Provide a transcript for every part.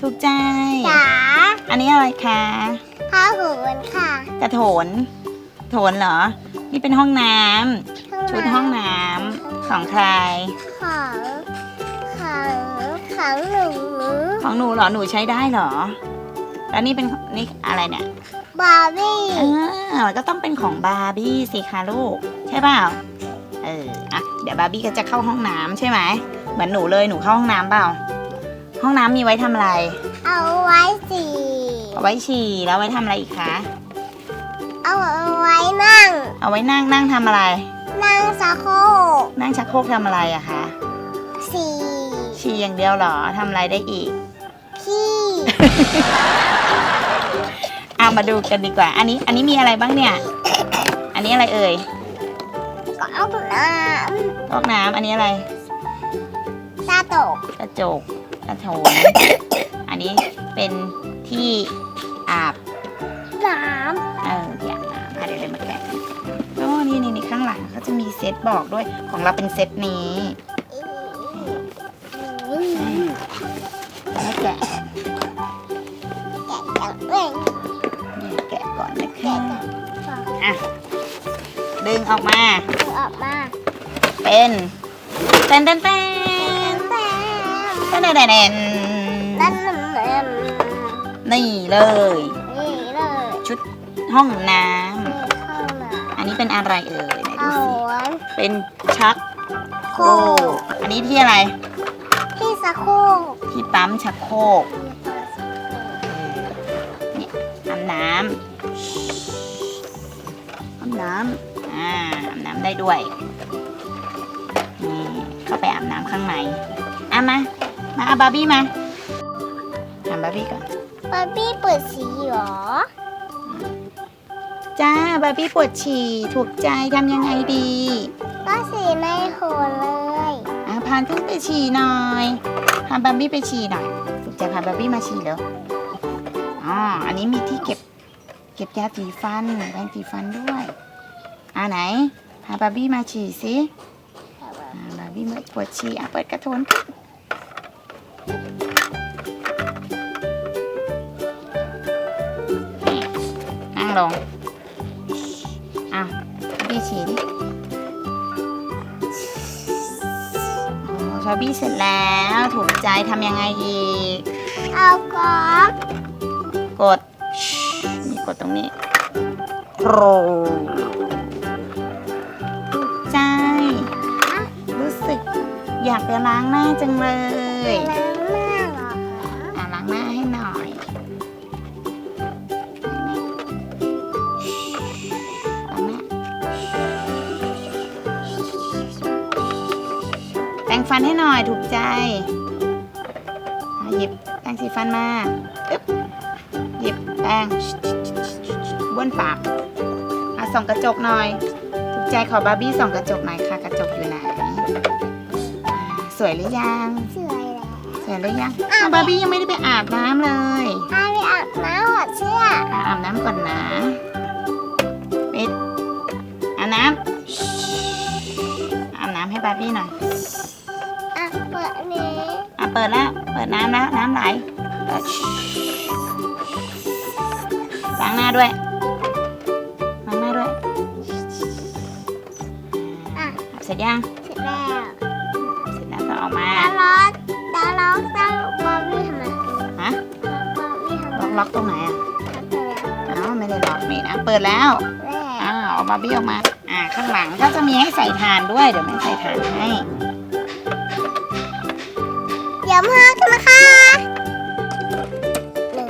ถูกใจจ๋าอันนี้อะไรคะผ้าหูนค่ะกระโถน โถนเหรอ นี่เป็นห้องน้ำชุดห้องน้ำของใคร ของของของหนูของหนูเหรอหนูใช้ได้เหรอ แล้วนี่เป็นนี่อะไรเนี่ยบาร์บี้เออก็ต้องเป็นของบาร์บี้สิคะลูก ใช่เปล่าเอออะเดี๋ยวบาร์บี้ก็จะเข้าห้องน้ำใช่ไหมเหมือนหนูเลยหนูเข้าห้องน้ำเปล่า ห้องน้ำมีไว้ทำอะไร เอาไว้สีเอาไว้ฉี่แล้วไว้ทำอะไรอีกคะ เอาไว้นั่ง เอาไว้นั่งนั่งทำอะไร นั่งสะโครกนั่งชักโครกทำอะไรอะคะ สีฉี่อย่างเดียวเหรอทำอะไรได้อีก ขี้เอามาดูกันดีกว่า อันนี้อันนี้มีอะไรบ้างเนี่ย อันนี้อะไรเอ่ยก็เอาน้ก๊อกน้ำอันนี้อะไรำตาตกกระจกก ระโถนอันนี้เป็นที่อาบน้เออที่อาบน้ำอะเดี๋ยวเลยมาแกะกันโอ้นี่นี่นี่ข้างหลังเขาจะมีเซตบอกด้วยของเราเป็นเซตนี้ำแล้วแกะแกะจังเว้ยนี่แกะก่อนนะแกะคะจังอะดึงออกมาเอาออกมา เป็นเต้นเต้นเต้นแป๊ บเต้นเต้นเต้นเต้นนั่นนั่นนั่นนี่เลย นี่เลยชุดห้องน้นี่เข้ามาำอันนี้เป็นอะไรเอ่ยไหนดูเอาสิไว้เป็นชักโครกอันนี้ที่อะไร ที่สะโครกที่ปั๊มชักโครกเนี่ยอาบน้ำอาบน้ำอ่าอาบน้ำได้ด้วยนี่เข้าไปอาบน้ำข้างในอะมา มาเอาบาร์บี้มาทำบาร์บี้ก่อนบาร์บี้เปิดสีเหรอ จ้าบาร์บี้ปวดฉี่ถูกใจทำยังไงดี ก็สีในโหนเลยอะพานตุ้งไปฉี่หน่อยพาบาร์บี้ไปฉี่หน่อยถูกใจพาบาร์บี้มาฉี่แล้วอ๋ออันนี้มีที่เก็บเก็บยาสีฟันแปรงสีฟันด้วยอ่าไหนพาบาร์บี้มาฉี่สิอ่าบาร์บี้มาปวดฉี่อะเปิดกระโถนขึ้น นี่นั่งลงอะบาร์บี้ฉี่ดิโอ้ชอบบี้เสร็จแล้วถูกใจทำยังไงอีก เอาก๊อกกดมีกดตรงนี้โครถูกใจ รู้สึกอยากไปล้างหน้าจังเลย แปรงฟันให้หน่อยถูกใจอะหยิบแปรงสีฟันมาอึ๊บหยิบแปรงบ้วนปากอะส่องกระจกหน่อย ถูกใจขอบาร์บี้ส่องกระจกหน่อยค่ะ กระจกอยู่ไหนอ่าสวยหรือยัง สวยแล้วเสร็จหรือยังอ้าวบาร์บี้ยังไม่ได้ไปอาบน้ำเลยอาไปอาบน้ำหัดเสื้ออะอาบน้ำก่อนนะปิดอาบน้ำอาบน้ำให้บาร์บี้หน่อยอะ เปิดอันนี้อะเปิดแล้วเปิดน้ำแล้วน้ำไหลเปิดล้างหน้าด้วยล้างหน้าด้วยอะอาบเสร็จยังเสร็จแล้วเสร็จแล้วก็ออกมาดาวล็อกดาวล็อกตั้งบาร์บี้ทำไมฮะบาร์บี้ทำไมล็อกล็อกตรงไหนอะแล้วอ้าวไม่ได้ล็อกนี่นะเปิดแล้วแล้วอ้าวเอาบาร์บี้ออกมาอ่าข้างหลังก็จะมีให้ใส่ถ่านด้วยเดี๋ยวแม่ใส่ถ่านให้ เดี๋ยวมากันนะคะหนึ่ง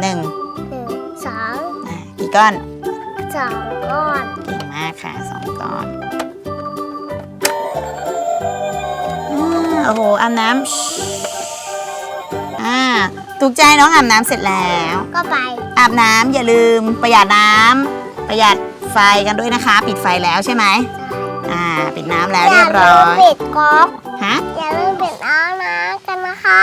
หนึ่งหนึ่งสองอ่ากี่ก้อนสองก้อนเก่งมากค่ะสองก้อนอาโอ้โหอาบน้ำอ่าถูกใจน้องอาบน้ำเสร็จแล้ว ก็ไปอาบน้ำอย่าลืมประหยัดน้ำประหยัดไฟกันด้วยนะคะ ปิดไฟแล้วใช่ไหม อ่าปิดน้ำแล้วเรียบร้อย อย่าลืมปิดก๊อกฮะ อย่าลืมปิดน้ำนะกันนะคะ